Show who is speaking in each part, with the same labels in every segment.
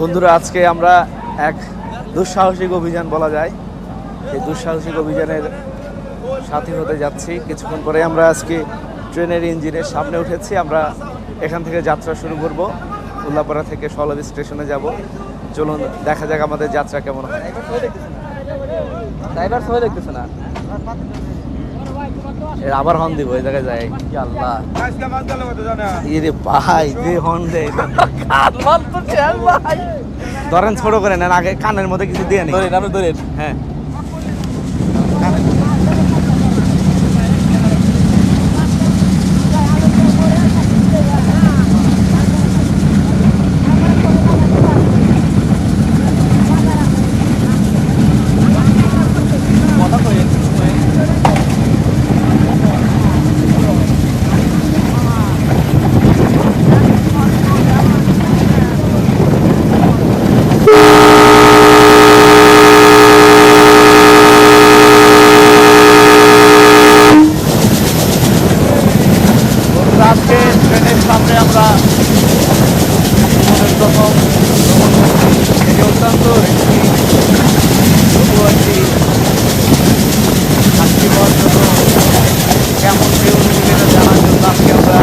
Speaker 1: বন্ধুরা, আজকে আমরা এক দুঃসাহসিক অভিযান বলা যায়। এই দুঃসাহসিক অভিযানের সাথী হতে যাচ্ছি। কিছুক্ষণ পরে আমরা আজকে ট্রেনের ইঞ্জিনের সামনে উঠেছি। আমরা এখান থেকে যাত্রা শুরু করব। উল্লাপাড়া থেকে সলব স্টেশনে যাব। চলুন, দেখা যাক আমাদের যাত্রা কেমন হয়।
Speaker 2: ড্রাইভার সবাই দেখতেছে না।
Speaker 1: আবার হন দিব এই জায়গায় যাই।
Speaker 2: কি আল্লাহ।
Speaker 1: ইরে ভাই যে হন দেয় ধরেন ছোট করে নেন আগে কানের মধ্যে কিছু দিয়ে নেই।
Speaker 2: ধরেন আপনি ধরেন।
Speaker 1: হ্যাঁ
Speaker 2: কথা কইেন
Speaker 1: বন্ধুরা, আজকে ট্রেনের সামনে আমরা জীবনের প্রথম ভ্রমণ করছি। এটি অত্যন্ত রিস্কি তবুও একটি শান্তি পাওয়ার জন্য কেমন সেই অনুভূতিটা জানার জন্য আজকে আমরা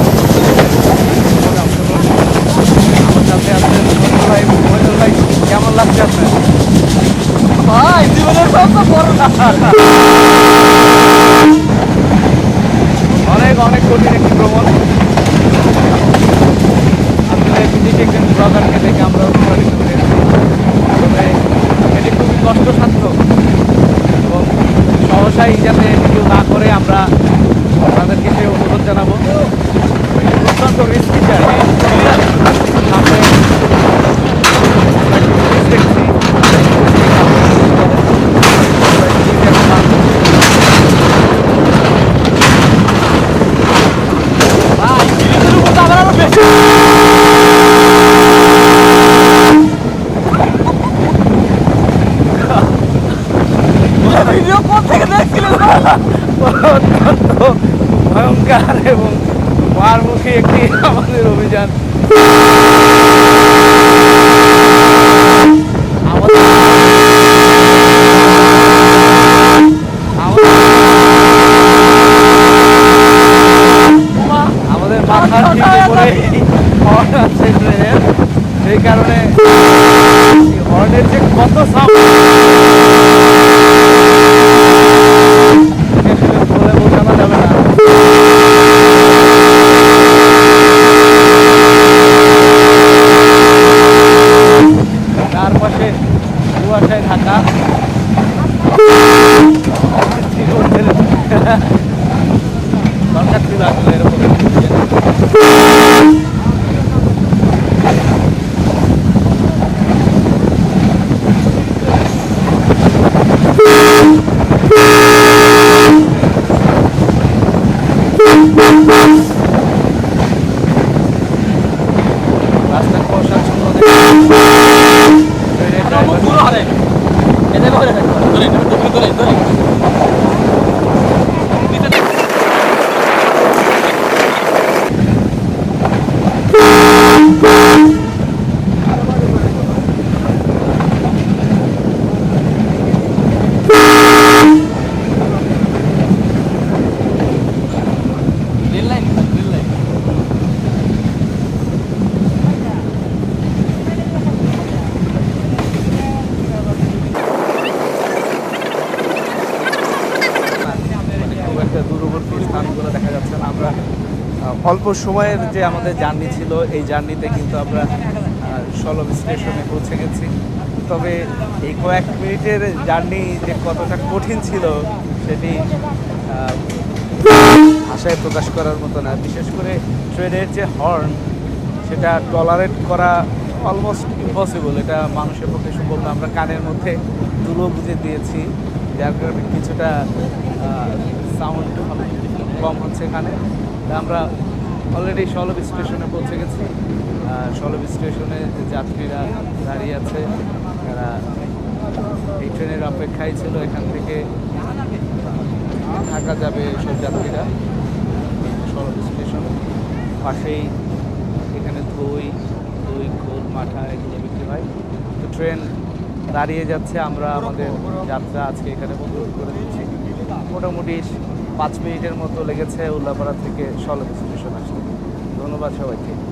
Speaker 1: ভ্রমণে অংশগ্রহণ করছি। আমার সাথে আছেন মহিদুল ভাই মহিদুল ভাই কেমন লাগছে আপনার
Speaker 2: ভাই জীবনের সবচেয়ে বড় না
Speaker 1: অনেক অনেক কঠিন একটি ভ্রমণ। আসলে বিদেশি দেখে আমরা অনুপ্রাণিত হয়েছি। তবে এটি খুবই কষ্টসাধ্য এবং সহসাই যাতে কেউ না করে, আমরা তাদেরকে সে অনুরোধ জানাব। অত্যন্ত রিস্কি জার্নি সামনে আমরা একটু bridge দেখছি। আমরা
Speaker 2: ভাই জিনিসের উপর তো আবার আরও বেশি ভিডিও থেকে দেখছিলেন?
Speaker 1: ভয়ঙ্কর এবং মারমুখী একটি আমাদের অভিযান। আমাদের মাথার ঠিক উপরে হর্ন আছে ট্রেনের সেই কারণে হর্নের যে কত সাউন্ড বলে বোঝানো যাবে না তার পাশে কুয়াশায় ঢাকা জীবনের দরকার ছিল আসলে এরকম অল্প সময়ের যে আমাদের জার্নি ছিল, এই জার্নিতে কিন্তু আমরা সলব স্টেশনে পৌঁছে গেছি। তবে এই কয়েক মিনিটের জার্নি যে কতটা কঠিন ছিল, সেটি ভাষায় প্রকাশ করার মতো না। বিশেষ করে ট্রেনের যে হর্ন, সেটা টলারেট করা অলমোস্ট ইম্পসিবল এটা মানুষের পক্ষে সম্ভব না। আমরা কানের মধ্যে তুলো বুঝে দিয়েছি, যার কারণে কিছুটা সাউন্ড কম হচ্ছে এখানে। আমরা অলরেডি সলব স্টেশনে পৌঁছে গেছি। সলব স্টেশনে যে যাত্রীরা দাঁড়িয়ে আছে। তারা এই ট্রেনের অপেক্ষায় ছিল। এখান থেকে ঢাকা যাবে সব যাত্রীরা সড়ক স্টেশন পাশেই এখানে দই দই খোল, মাঠা এগুলো বিক্রি হয়। তো ট্রেন দাঁড়িয়ে যাচ্ছে। আমরা আমাদের যাত্রা আজকে এখানে বন্ধ করে দিচ্ছি মোটামুটি পাঁচ মিনিটের মতো লেগেছে উল্লাপাড়া থেকে সলভ স্টেশন ধন্যবাদ সবাইকে।